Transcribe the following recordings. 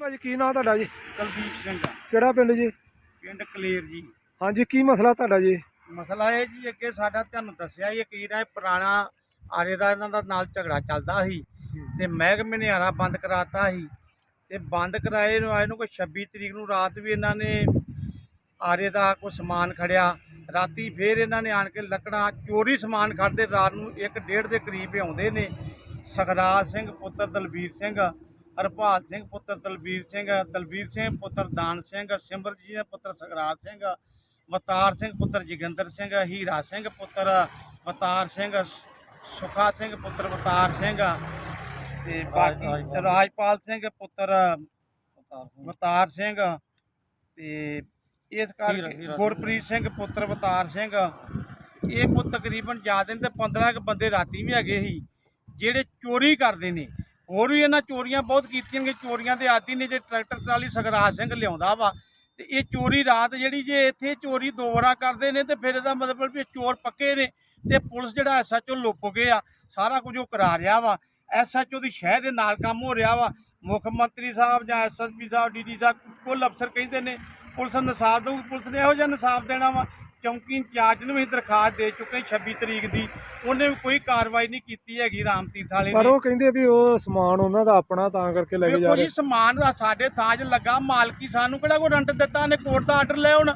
ਭਾਜੀ ਕੀ ਨਾਂ ਤੁਹਾਡਾ ਜੀ? ਕੁਲਦੀਪ ਸਿੰਘ ਕਿਹੜਾ ਪਿੰਡ ਜੀ? ਪਿੰਡ ਕਲੇਰ ਜੀ। ਹਾਂਜੀ ਕੀ ਮਸਲਾ ਤੁਹਾਡਾ ਜੀ? ਮਸਲਾ ਇਹ ਜੀ ਅੱਗੇ ਸਾਡਾ ਤੁਹਾਨੂੰ ਦੱਸਿਆ ਹੀ ਕੀ ਨਾ ਇਹ ਪੁਰਾਣਾ ਆਰੇ ਦਾ ਇਹਨਾਂ ਦਾ ਨਾਲ ਝਗੜਾ ਚੱਲਦਾ ਸੀ ਤੇ ਮਹਿਕਮੇ ਨੇ ਆਰਾ ਬੰਦ ਕਰਾਤਾ ਸੀ ਤੇ ਬੰਦ ਕਰਾਏ ਨੂੰ ਆਏ ਨੂੰ ਕੋਈ 26 ਤਰੀਕ ਨੂੰ ਰਾਤ ਵੀ ਇਹਨਾਂ ਨੇ ਆਰੇ ਦਾ ਕੋਈ ਸਮਾਨ ਖੜਿਆ। ਰਾਤੀ ਫੇਰ ਇਹਨਾਂ ਨੇ ਆਣ ਕੇ ਲੱਕੜਾਂ ਚੋਰੀ ਸਮਾਨ ਖੜਦੇ ਰਾਤ ਨੂੰ 1:30 ਦੇ ਕਰੀਬ ਆਉਂਦੇ ਨੇ। ਸਖਰਾਜ ਸਿੰਘ ਪੁੱਤਰ ਦਲਬੀਰ ਸਿੰਘ ਹਰਪਾਲ ਸਿੰਘ ਪੁੱਤਰ ਦਲਬੀਰ ਸਿੰਘ ਦਲਬੀਰ ਸਿੰਘ ਪੁੱਤਰ ਦਾਨ ਸਿੰਘ ਸਿਮਰਜੀਤ ਸਿੰਘ ਪੁੱਤਰ ਸਖਰਾਜ ਸਿੰਘ ਮਤਾਰ ਸਿੰਘ ਪੁੱਤਰ ਜੋਗਿੰਦਰ ਸਿੰਘ ਹੀਰਾ ਸਿੰਘ ਪੁੱਤਰ ਮਤਾਰ ਸਿੰਘ ਸੁਖਾ ਸਿੰਘ ਪੁੱਤਰ ਮਤਾਰ ਸਿੰਘ ਤੇ ਬਾਕੀ ਰਾਜਪਾਲ ਸਿੰਘ। ਪੁੱਤਰ ਮਤਾਰ ਸਿੰਘ। ਤੇ ਇਸ ਕਰਕੇ ਗੁਰਪ੍ਰੀਤ ਸਿੰਘ ਪੁੱਤਰ ਮਤਾਰ ਸਿੰਘ ਇਹ ਕੋ ਤਕਰੀਬਨ ਜ਼ਿਆਦਾ ਨਹੀਂ ਤੇ 15 ਕੁ ਬੰਦੇ ਰਾਤੀ ਵੀ ਹੈਗੇ ਸੀ ਜਿਹੜੇ ਚੋਰੀ ਕਰਦੇ ਨੇ। ਹੋਰ ਵੀ ਇਹਨਾਂ ਚੋਰੀਆਂ ਬਹੁਤ ਕੀਤੀਆਂ ਨੇ ਚੋਰੀਆਂ ਦੇ ਆਦੀ ਨੇ ਜੇ ਟਰੈਕਟਰ ਟਰਾਲੀ ਸਗਰਾਜ ਸਿੰਘ ਲਿਆਉਂਦਾ ਵਾ, ਤੇ ਇਹ ਚੋਰੀ ਰਾਤ ਜਿਹੜੀ ਜੇ ਇੱਥੇ ਚੋਰੀ ਦੋ ਵਾਰਾਂ ਕਰਦੇ ਨੇ ਤੇ ਫਿਰ ਇਹਦਾ ਮਤਲਬ ਵੀ ਇਹ ਚੋਰ ਪੱਕੇ ਨੇ ਤੇ ਪੁਲਿਸ ਜਿਹੜਾ ਐਸਐਚਓ ਲੁੱਪ ਗਏ ਆ, ਸਾਰਾ ਕੁਝ ਉਹ ਕਰਾ ਰਿਹਾ ਵਾ। ਐਸਐਚਓ ਦੀ ਸ਼ਹਿ ਦੇ ਨਾਲ ਕੰਮ ਹੋ ਰਿਹਾ ਵਾ। ਮੁੱਖ ਮੰਤਰੀ ਸਾਹਿਬ ਜਾਂ ਐਸਐਸਪੀ ਸਾਹਿਬ ਡੀਡੀ ਸਾਹਿਬ ਕੁੱਲ ਅਫਸਰ ਕਹਿੰਦੇ ਨੇ, ਪੁਲਿਸ ਇਨਸਾਫ ਦਊ, ਪੁਲਿਸ ਨੇ ਇਹੋ ਜਿਹਾ ਇਨਸਾਫ ਦੇਣਾ ਵਾ। ਚੌਂਕੀ ਇੰਚਾਰਜ ਨੂੰ ਵੀ ਦਰਖਾਸਤ ਦੇ ਚੁੱਕੇ 26 ਤਰੀਕ ਦੀ। ਉਹਨੇ ਵੀ ਕੋਈ ਕਾਰਵਾਈ ਨਹੀਂ ਕੀਤੀ ਹੈਗੀ ਰਾਮ ਤੀਰਥ ਵਾਲੇ ਪਰ ਨੇ ਉਹ ਕਹਿੰਦੇ ਵੀ ਉਹ ਸਮਾਨ ਉਹਨਾਂ ਦਾ ਆਪਣਾ ਤਾਂ ਕਰਕੇ ਲੈ ਕੇ ਜਾ ਰਹੇ। ਸਮਾਨ ਦਾ ਸਾਡੇ ਥਾਂ 'ਚ ਲੱਗਾ ਮਾਲਕੀ ਸਾਨੂੰ ਕਿਹੜਾ ਕੋਈ ਰੰਟ ਦਿੱਤਾ ਨੇ ਕੋਰਟ ਦਾ ਆਰਡਰ ਲੈ ਹੁਣ।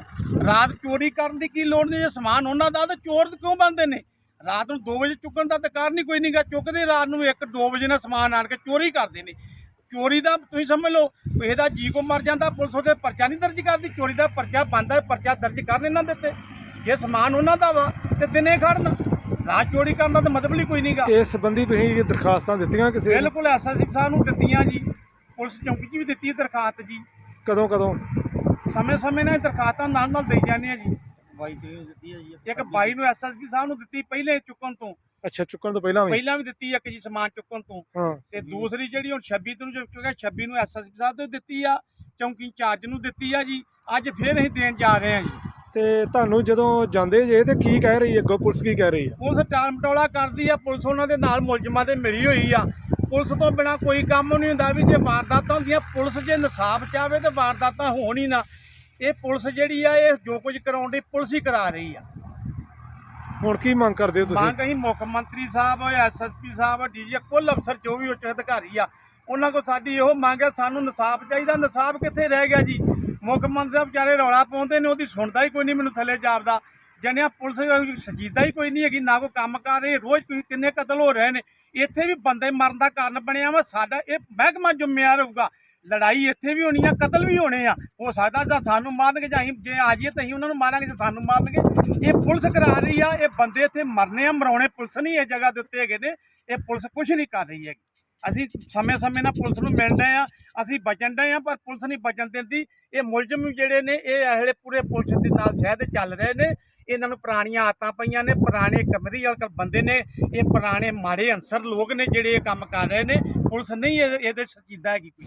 ਰਾਤ ਚੋਰੀ ਕਰਨ ਦੀ ਕੀ ਲੋੜ ਨਹੀਂ ਜੇ ਸਮਾਨ ਉਹਨਾਂ ਦਾ ਤਾਂ ਚੋਰ ਕਿਉਂ ਬੰਦੇ ਨੇ? ਰਾਤ ਨੂੰ 2 ਵਜੇ ਚੁੱਕਣ ਦਾ ਤਾਂ ਕਾਰਨ ਹੀ ਕੋਈ ਨਹੀਂਗਾ ਚੁੱਕਦੇ ਰਾਤ ਨੂੰ 1 2 ਵਜੇ ਨਾਲ ਸਮਾਨ ਆਣ ਕੇ ਚੋਰੀ ਕਰਦੇ ਨੇ। ਚੋਰੀ ਦਾ ਤੁਸੀਂ ਸਮਝ ਲਓ ਇਹਦਾ ਜੀ ਕੋ ਮਰ ਜਾਂਦਾ ਪੁਲਿਸ ਉਹਦੇ ਪਰਚਾ ਨਹੀਂ ਦਰਜ ਕਰਦੀ ਚੋਰੀ ਦਾ ਪਰਚਾ ਬੰਦਾ ਪਰਚਾ ਦਰਜ ਕਰਨ ਇਹਨਾਂ ਦੇ ਉੱਤੇ। ਜੇ ਸਮਾਨ ਉਹਨਾਂ ਦਾ ਵਾ ਤੇ ਦਿਨੇ ਖੜਨ ਰਾਤ ਚੋਰੀ ਕਰਨ ਦਾ ਤਾਂ ਮਤਲਬ ਹੀ ਕੋਈ ਨਹੀਂਗਾ। ਇਸ ਸੰਬੰਧੀ ਤੁਸੀਂ ਇਹ ਦਰਖਾਸਤਾਂ ਦਿੱਤੀਆਂ ਕਿਸੇ ਨੂੰ? ਬਿਲਕੁਲ ਐਸਐਸਪੀ ਸਾਹਿਬ ਨੂੰ ਦਿੱਤੀਆਂ ਜੀ। ਪੁਲਿਸ ਚੌਂਕੀ 'ਚ ਵੀ ਦਿੱਤੀ ਹੈ ਦਰਖਾਸਤ ਜੀ। ਕਦੋਂ ਕਦੋਂ? ਸਮੇਂ ਸਮੇਂ ਨਾਲ ਦਰਖਾਸਤਾਂ ਨਾਲ ਨਾਲ ਦੇਈ ਜਾਂਦੇ ਆ ਜੀ। ਬਾਈ ਤੇ ਦਿੱਤੀ ਹੈ ਜੀ? ਇੱਕ 22 ਨੂੰ ਐਸਐਸਪੀ ਸਾਹਿਬ ਨੂੰ ਦਿੱਤੀ ਪਹਿਲੇ ਚੁੱਕਣ ਤੋਂ। ਅੱਛਾ ਚੁੱਕਣ ਤੋਂ ਪਹਿਲਾਂ ਵੀ? ਪਹਿਲਾਂ ਵੀ ਦਿੱਤੀ ਇੱਕ ਜੀ ਸਮਾਨ ਚੁੱਕਣ ਤੋਂ। ਹਾਂ। ਤੇ ਦੂਸਰੀ ਜਿਹੜੀ ਹੁਣ 26 ਨੂੰ ਜੋ ਚੁੱਕਿਆ 26 ਨੂੰ ਐਸਐਸਪੀ ਸਾਹਿਬ ਤੋਂ ਦਿੱਤੀ ਆ ਚੌਂਕੀ ਇੰਚਾਰਜ ਨੂੰ ਦਿੱਤੀ ਆ ਜੀ। ਅੱਜ ਫੇਰ ਅਸੀਂ ਦੇਣ ਜਾ ਰਹੇ ਹਾਂ ਜੀ। ਤੇ ਤੁਹਾਨੂੰ ਜਦੋਂ ਜਾਂਦੇ ਜੇ ਤੇ ਕੀ ਕਹਿ ਰਹੀ ਹੈ ਅੱਗੋਂ ਪੁਲਿਸ ਕੀ ਕਹਿ ਰਹੀ ਹੈ ਪੁਲਿਸ ਟਾਲਮਟੋਲਾ ਕਰਦੀ ਆ ਪੁਲਿਸ ਉਹਨਾਂ ਦੇ ਨਾਲ ਮੁਲਜ਼ਮਾਂ ਦੇ ਮਿਲੀ ਹੋਈ ਆ। ਪੁਲਿਸ ਤੋਂ ਬਿਨਾ ਕੋਈ ਕੰਮ ਨਹੀਂ ਹੁੰਦਾ ਵੀ ਜੇ ਵਾਰਦਾਤਾਂ ਹੁੰਦੀਆਂ ਪੁਲਿਸ ਜੇ ਇਨਸਾਫ ਚਾਹਵੇ ਤੇ ਵਾਰਦਾਤਾਂ ਹੋਣ ਹੀ ਨਾ। ਇਹ ਪੁਲਿਸ ਜਿਹੜੀ ਆ ਇਹ ਜੋ ਕੁਝ ਕਰਾਉਣ ਦੀ ਪੁਲਿਸ ਹੀ ਕਰਾ ਰਹੀ ਆ। ਹੁਣ ਕੀ ਮੰਗ ਕਰਦੇ ਹੋ ਤੁਸੀਂ? ਮੰਗ ਅਸੀਂ ਮੁੱਖ ਮੰਤਰੀ ਸਾਹਿਬ ਐਸਐਸਪੀ ਸਾਹਿਬ, ਡੀਜੀ, ਕੁੱਲ ਅਫਸਰ ਜੋ ਵੀ ਉੱਚ ਅਧਿਕਾਰੀ ਆ, ਉਹਨਾਂ ਕੋਲ ਸਾਡੀ ਇਹੋ ਮੰਗ ਹੈ, ਸਾਨੂੰ ਇਨਸਾਫ ਚਾਹੀਦਾ। ਇਨਸਾਫ ਕਿੱਥੇ ਰਹਿ ਗਿਆ ਜੀ? ਮੁੱਖ ਮੰਤਰੀ ਸਾਹਿਬ ਵਿਚਾਰੇ ਰੌਲਾ ਪਾਉਂਦੇ ਨੇ, ਉਹਦੀ ਸੁਣਦਾ ਹੀ ਕੋਈ ਨਹੀਂ ਮੈਨੂੰ ਥੱਲੇ ਜਾਪਦਾ। ਜਨਿਆ ਪੁਲਿਸ ਸਜੀਦਾ ਹੀ ਕੋਈ ਨਹੀਂ ਹੈਗੀ, ਨਾ ਕੋਈ ਕੰਮ ਕਰ ਰਹੀ, ਰੋਜ਼ ਕੋਈ ਕਿੰਨੇ ਕਤਲ ਹੋ ਰਹੇ ਨੇ। ਇੱਥੇ ਵੀ ਬੰਦੇ ਮਰਨ ਦਾ ਕਾਰਨ ਬਣਿਆ ਵਾ, ਸਾਡਾ ਇਹ ਮਹਿਕਮਾ ਜ਼ਿੰਮੇਵਾਰ ਹੋਊਗਾ। ਲੜਾਈ ਇੱਥੇ ਵੀ ਹੋਣੀ ਆ, ਕਤਲ ਵੀ ਹੋਣੇ ਆ। ਹੋ ਸਕਦਾ ਜਾਂ ਸਾਨੂੰ ਮਾਰਨਗੇ ਜਾਂ ਅਸੀਂ ਜੇ ਆ ਜਾਈਏ ਤਾਂ ਅਸੀਂ ਉਹਨਾਂ ਨੂੰ ਮਾਰਾਂਗੇ ਜਾਂ ਸਾਨੂੰ ਮਾਰਨਗੇ। ਇਹ ਪੁਲਿਸ ਕਰਾ ਰਹੀ ਆ, ਇਹ ਬੰਦੇ ਇੱਥੇ ਮਰਨੇ ਆ, ਮਰਾਉਣੇ, ਪੁਲਿਸ ਨਹੀਂ ਇਹ ਜਗ੍ਹਾ ਦੇ ਉੱਤੇ ਹੈਗੇ ਨੇ। ਇਹ ਪੁਲਿਸ ਕੁਝ ਨਹੀਂ ਕਰ ਰਹੀ ਹੈਗੀ। ਅਸੀਂ ਸਮੇਂ-ਸਮੇਂ ਨਾਲ ਪੁਲਿਸ ਨੂੰ ਮਿਲ ਰਹੇ ਆ, ਅਸੀਂ ਬਚਣ ਡਏ ਆ, ਪਰ ਪੁਲਿਸ ਨਹੀਂ ਬਚਣ ਦਿੰਦੀ। ਇਹ ਮੁਲਜ਼ਮ ਜਿਹੜੇ ਨੇ, ਇਹ ਇਹਲੇ ਪੂਰੇ ਪੁਲਿਸ ਦੇ ਨਾਲ ਸ਼ਹਿਦ ਚੱਲ ਰਹੇ ਨੇ। ਇਹਨਾਂ ਨੂੰ ਪੁਰਾਣੀਆਂ ਆਦਤਾਂ ਪਈਆਂ ਨੇ, ਪੁਰਾਣੇ ਕਮਰੀ ਵਾਲੇ ਬੰਦੇ ਨੇ, ਇਹ ਪੁਰਾਣੇ ਮਾੜੇ ਅਨਸਰ ਲੋਕ ਨੇ ਜਿਹੜੇ ਇਹ ਕੰਮ ਕਰ ਰਹੇ ਨੇ। ਪੁਲਿਸ ਨਹੀਂ ਇਹ- ਇਹਦੇ ਸਚੀਦਾ ਹੈਗੀ ਕੋਈ।